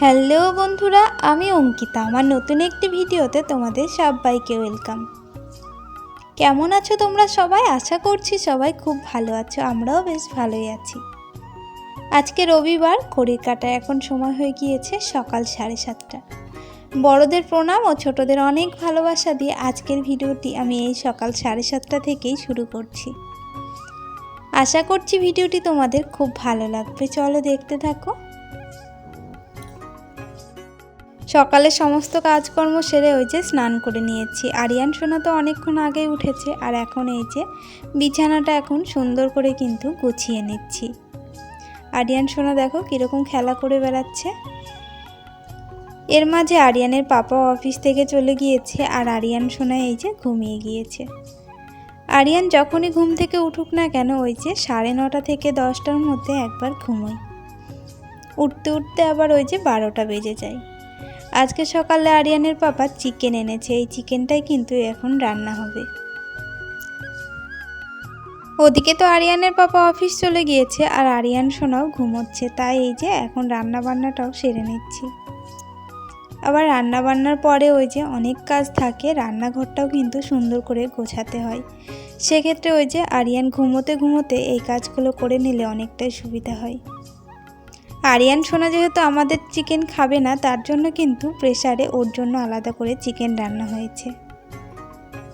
Hello বন্ধুরা, আমি অঙ্কিতা। আমার নতুন একটি ভিডিওতে তোমাদের সবাইকে ওয়েলকাম কেমন আছো তোমরা সবাই? আশা করছি সবাই খুব ভালো আছো, আমরাও বেশ ভালোই আছি। আজকে রবিবার, ঘড়ির কাটা এখন সময় হয়ে গিয়েছে সকাল সাড়ে সাতটা। বড়দের প্রণাম ও ছোটদের অনেক ভালোবাসা দিয়ে আজকের ভিডিওটি আমি এই সকাল সাড়ে সাতটা থেকেই শুরু করছি। আশা করছি ভিডিওটি তোমাদের খুব ভালো লাগবে। চলো দেখতে থাকো। সকালে সমস্ত কাজকর্ম সেরে ওই যে স্নান করে নিয়েছি। আরিয়ান, সোনা তো অনেকক্ষণ আগেই উঠেছে, আর এখন এই যে বিছানাটা এখন সুন্দর করে কিন্তু গুছিয়ে নিচ্ছি। আরিয়ান, সোনা দেখো কীরকম খেলা করে বেড়াচ্ছে। এর মাঝে আরিয়ানের পাপা অফিস থেকে চলে গিয়েছে, আর আরিয়ান, সোনা এই যে ঘুমিয়ে গিয়েছে। আরিয়ান যখনই ঘুম থেকে উঠুক না কেন, ওই যে সাড়ে নটা থেকে দশটার মধ্যে একবার ঘুমোয়। উঠতে উঠতে আবার ওই যে বারোটা বেজে যায়। আজকে সকালে আরিয়ানের পাপা চিকেন এনেছে। এই চিকেনটাই কিন্তু এখন রান্না হবে। ওদিকে তো আরিয়ানের পাপা অফিস চলে গিয়েছে আর আরিয়ান সোনাও ঘুমোচ্ছে। তাই এই যে এখন রান্না বান্নাটাও সেরে নিচ্ছি। আবার রান্না বান্নার পরে ওই যে অনেক কাজ থাকে, রান্নাঘরটাও কিন্তু সুন্দর করে গোছাতে হয়। সেক্ষেত্রে ওই যে আরিয়ান ঘুমোতে ঘুমোতে এই কাজগুলো করে নিলে অনেকটাই সুবিধা হয়। আরিয়ান সোনা যেহেতু আমাদের চিকেন খাবে না, তার জন্য কিন্তু প্রেশারে ওর জন্য আলাদা করে চিকেন রান্না হয়েছে।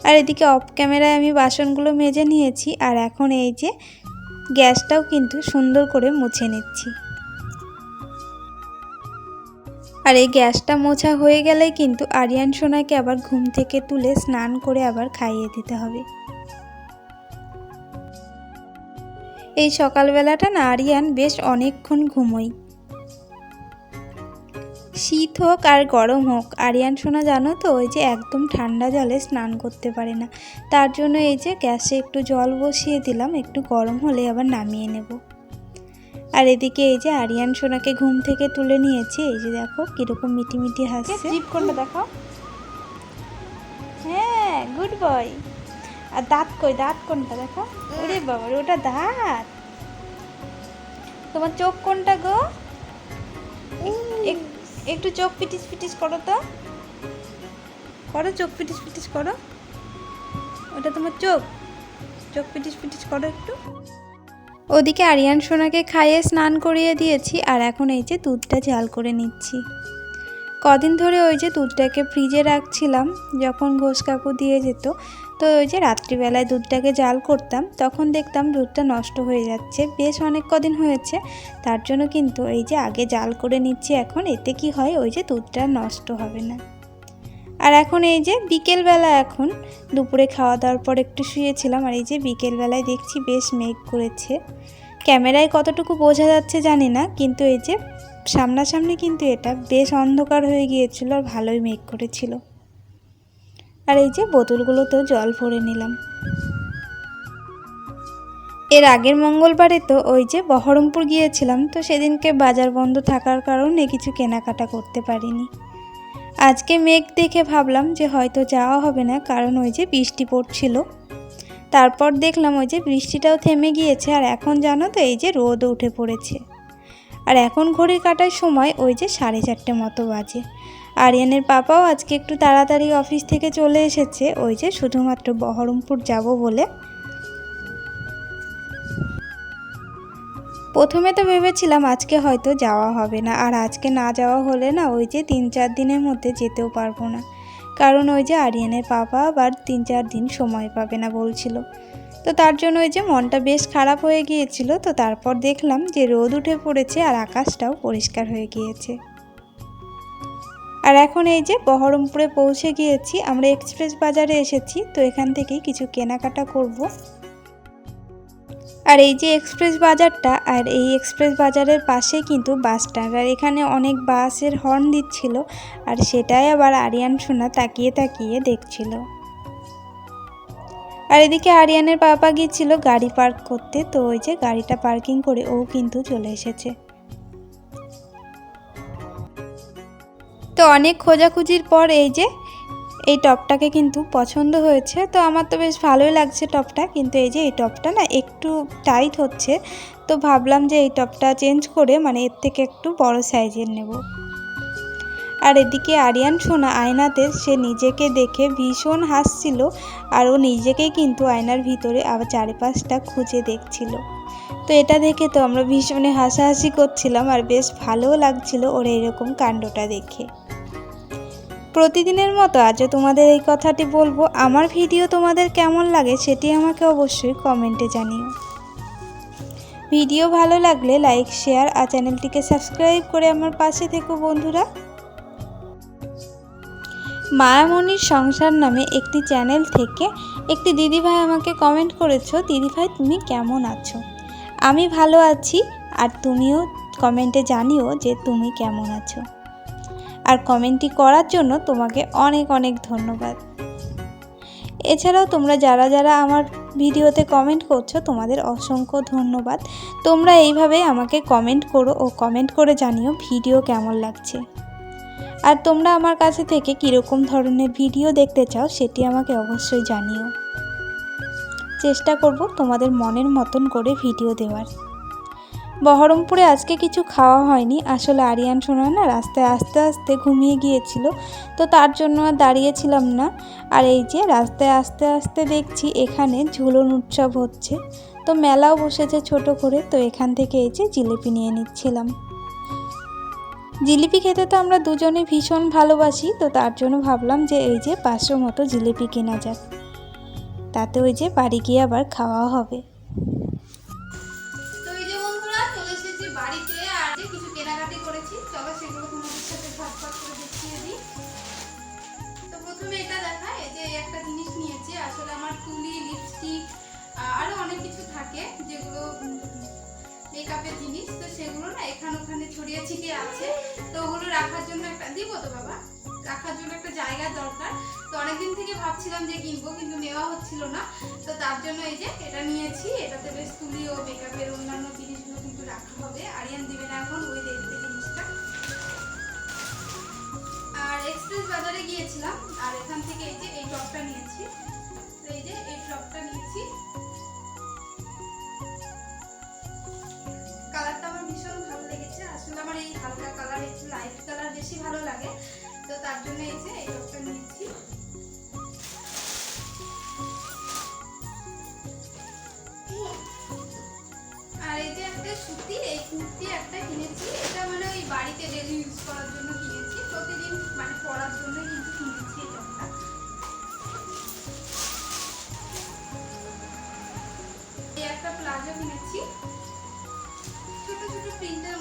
আর এদিকে অফ ক্যামেরায় আমি বাসনগুলো মেজে নিয়েছি, আর এখন এই যে গ্যাসটাও কিন্তু সুন্দর করে মুছে নিচ্ছি। আর এই গ্যাসটা মোছা হয়ে গেলে কিন্তু আরিয়ান সোনাকে আবার ঘুম থেকে তুলে স্নান করে আবার খাইয়ে দিতে হবে। এই সকালবেলাটা না আরিয়ান বেশ অনেকক্ষণ ঘুমোই শীত হোক আর গরম হোক আরিয়ান সোনা জানো তো ওই যে একদম ঠান্ডা জলে স্নান করতে পারে না। তার জন্য এই যে গ্যাসে একটু জল বসিয়ে দিলাম একটু গরম হলে আবার নামিয়ে নেব। আর এদিকে এই যে আরিয়ান সোনাকে ঘুম থেকে তুলে নিয়েছি এই যে দেখো কীরকম মিটি মিটি হাসছে। দেখো হ্যাঁ গুড বয়। আর দাঁত কই, দাঁত কোনটা দেখো? ওরে বাবা ওটা দাঁত। তোমার চোখ কোনটা গো? একটু চোখ পিটিস পিটিস করো তো। করো, চোখ পিটিস পিটিস করো। ওটা তোমার চোখ। চোখ পিটিস পিটিস করো একটু। ওদিকে আরিয়ান সোনাকে খাইয়ে স্নান করিয়ে দিয়েছি, আর এখন এই যে দুধটা ঝাল করে নিচ্ছি। কদিন ধরে ওই যে দুধটাকে ফ্রিজে রাখছিলাম, যখন ঘোষ কাকু দিয়ে যেত তো ওই যে রাত্রিবেলায় দুধটাকে জাল করতাম, তখন দেখতাম দুধটা নষ্ট হয়ে যাচ্ছে। বেশ অনেক কদিন হয়েছে, তার জন্য কিন্তু এই যে আগে জাল করে নিচ্ছি এখন, এতে কি হয়, ওই যে দুধটা নষ্ট হবে না। আর এখন এই যে বিকেলবেলা এখন, দুপুরে খাওয়া দাওয়ার পর একটু শুয়েছিলাম, আর এই যে বিকেলবেলায় দেখছি বেশ মেঘ করেছে। ক্যামেরায় কতটুকু বোঝা যাচ্ছে জানি না, কিন্তু এই যে সামনাসামনি কিন্তু এটা বেশ অন্ধকার হয়ে গিয়েছিল, আর ভালোই মেঘ করেছিল। আর এই যে বোতলগুলোতেও জল ভরে নিলাম। এর আগের মঙ্গলবারে তো ওই যে বহরমপুর গিয়েছিলাম, তো সেদিনকে বাজার বন্ধ থাকার কারণে কিছু কেনাকাটা করতে পারিনি। আজকে মেঘ দেখে ভাবলাম যে হয়তো যাওয়া হবে না, কারণ ওই যে বৃষ্টি পড়ছিল। তারপর দেখলাম ওই যে বৃষ্টিটাও থেমে গিয়েছে, আর এখন জানো তো এই যে রোদ উঠে পড়েছে। আর এখন ঘড়ির কাটার সময় ওই যে সাড়ে চারটে মতো বাজে। আরিয়ানের পাপাও আজকে একটু তাড়াতাড়ি অফিস থেকে চলে এসেছে। ওই যে শুধুমাত্র বহরমপুর যাব বলে। প্রথমে তো ভেবেছিলাম আজকে হয়তো যাওয়া হবে না, আর আজকে না যাওয়া হলে না ওই যে তিন চার দিনের মধ্যে যেতেও পারব না। কারণ ওই যে আরিয়ানের পাপা আবার তিন চার দিন সময় পাবে না বলছিল। তো তার জন্য ওই যে মনটা বেশ খারাপ হয়ে গিয়েছিল, তো তারপর দেখলাম যে রোদ উঠে পড়েছে আর আকাশটাও পরিষ্কার হয়ে গিয়েছে। আর এখন এই যে বহরমপুরে পৌঁছে গিয়েছি, আমরা এক্সপ্রেস বাজারে এসেছি, তো এখান থেকেই কিছু কেনাকাটা করব। আর এই যে এক্সপ্রেস বাজারটা, আর এই এক্সপ্রেস বাজারের পাশে কিন্তু বাস স্ট্যান্ড, আর এখানে অনেক বাসের হর্ন দিচ্ছিল, আর সেটাই আবার আরিয়ান সোনা তাকিয়ে তাকিয়ে দেখছিল। আর এদিকে আরিয়ানের পাপা গিয়েছিল গাড়ি পার্ক করতে, তো ওই যে গাড়িটা পার্কিং করে ও কিন্তু চলে এসেছে। তো অনেক খোঁজাখুঁজির পর এই যে, এই টপটাকে কিন্তু পছন্দ হয়েছে। তো আমার তো বেশ ভালোই লাগছে টপটা, কিন্তু এই যে এই টপটা না একটু টাইট হচ্ছে। তো ভাবলাম যে এই টপটা চেঞ্জ করে মানে এর থেকে একটু বড় সাইজের নেব। আর এদিকে আরিয়ান সোনা আয়নাতে, সে নিজেকে দেখে ভীষণ হাসছিল আর ও নিজেকেই কিন্তু আয়নার ভিতরে আবার চারিপাশটা খুঁজে দেখছিল। তো এটা দেখে তো আমরা ভীষণই হাসাহাসি করছিলাম আর বেশ ভালোও লাগছিল ওর এরকম কাণ্ডটা দেখে। প্রতিদিনের মতো আজও তোমাদের এই কথাটি বলব। আমার ভিডিও তোমাদের কেমন লাগে সেটি আমাকে অবশ্যই কমেন্টে জানিও। ভিডিও ভালো লাগলে লাইক, শেয়ার আর চ্যানেলটিকে সাবস্ক্রাইব করে আমার পাশে থেকো বন্ধুরা। মায়ামণির সংসার নামে একটি চ্যানেল থেকে একটি দিদিভাই আমাকে কমেন্ট করেছ, দিদিভাই, তুমি কেমন আছো? আমি ভালো আছি আর তুমিও কমেন্টে জানিও যে তুমি কেমন আছো। আর কমেন্টটি করার জন্য তোমাকে অনেক অনেক ধন্যবাদ। এছাড়াও তোমরা যারা যারা আমার ভিডিওতে কমেন্ট করছ, তোমাদের অসংখ্য ধন্যবাদ। তোমরা এইভাবে আমাকে কমেন্ট করো ও কমেন্ট করে জানিও ভিডিও কেমন লাগছে। আর তোমরা আমার কাছে থেকে কীরকম ধরনের ভিডিও দেখতে চাও, সেটি আমাকে অবশ্যই জানিও। চেষ্টা করব তোমাদের মনের মতন করে ভিডিও দেওয়ার। বহরমপুরে আজকে কিছু খাওয়া হয়নি। আসলে আরিয়ান সোনা না রাস্তায় আস্তে আস্তে ঘুমিয়ে গিয়েছিল, তো তার জন্য আর দাঁড়িয়েছিলাম না। আর এই যে রাস্তায় আস্তে আস্তে দেখছি এখানে ঝুলন উৎসব হচ্ছে, তো মেলাও বসেছে ছোট করে, তো এখান থেকে এই যে জিলিপি নিয়ে নিচ্ছিলাম। জিলিপি খেতে তো আমরা দুজনে ভীষণ ভালোবাসি, তো তার জন্য ভাবলাম যে এই যে পাঁচশো মতো জিলিপি কেনা যাক। তাতে ওই যে বাড়ি গিয়ে আবার খাওয়া হবে। থাকে, যেগুলো মেকআপের জিনিস, তো সেগুলো না এখানে ওখানে ছড়িয়ে ছিটিয়ে আছে। তো ওগুলো রাখার জন্য একটা, দিব তো বাবা? রাখার জন্য একটা জায়গা দরকার। তো অনেকদিন থেকে ভাবছিলাম যে কিনবো, কিন্তু নেওয়া হচ্ছিল না। তো তার জন্য এই যে এটা নিয়েছি। এটাতে বেশ তুলি ও মেকআপের অন্যান্য জিনিসগুলো কিন্তু রাখা হবে। আরিয়ান দিবে না এখন, ওই দেখতে জিনিসটা। আর এক্সপ্রেস বাজারে গিয়েছিলাম, আর এখান থেকে এই যে এই টপটা নিয়েছি। তো এই যে এই টপটা ভালো লাগে। তো তার জন্য এই যে এই টপটা নিয়েছি আর এই যে একটা সুতি, এই কুর্তি একটা কিনেছি। এটা মানে ওই বাড়িতে ডেলি ইউজ করার জন্য কিনেছি। প্রতিদিন মানে পরার জন্য কিন্তু কিনেছি এই একটা প্লাজো কিনেছি। ছোট ছোট প্রিন্টের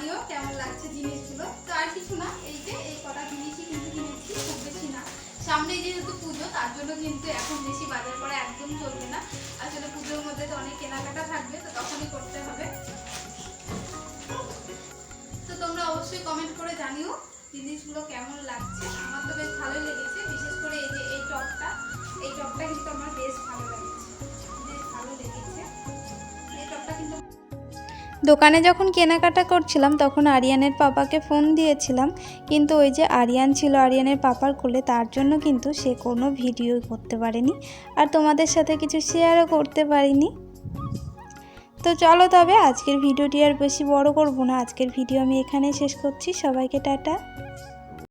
জানিও কেমন লাগছে জিনিসগুলো? তো আর কিছু না, এই যে এই কটা জিনিসই কিন্তু কিনেছি, খুব বেশি না। সামনে যেহেতু পুজো, তার জন্য কিন্তু এখন বেশি বাজার করা একদম চলবে না। আসলে পুজোর মধ্যে তো অনেক কেনাকাটা থাকবে, তো তখনই করতে হবে। তো তোমরা অবশ্যই কমেন্ট করে জানিও জিনিসগুলো কেমন লাগছে। আমার তো বেশ ভালোই লেগেছে, বিশেষ করে এই যে এই টপটা। এই টপটা কিন্তু আমার বেশ ভালো লেগেছে। দোকানে যখন কেনাকাটা করছিলাম, তখন আরিয়ানের পাপাকে ফোন দিয়েছিলাম। কিন্তু ওই যে আরিয়ান ছিল, আরিয়ানের পাপার কোলে, তার জন্য কিন্তু সে কোনো ভিডিও করতে পারেনি আর তোমাদের সাথে কিছু শেয়ারও করতে পারিনি। তো চলো তবে, আজকের ভিডিওটি আর বেশি বড় করব না। আজকের ভিডিও আমি এখানেই শেষ করছি। সবাইকে টাটা।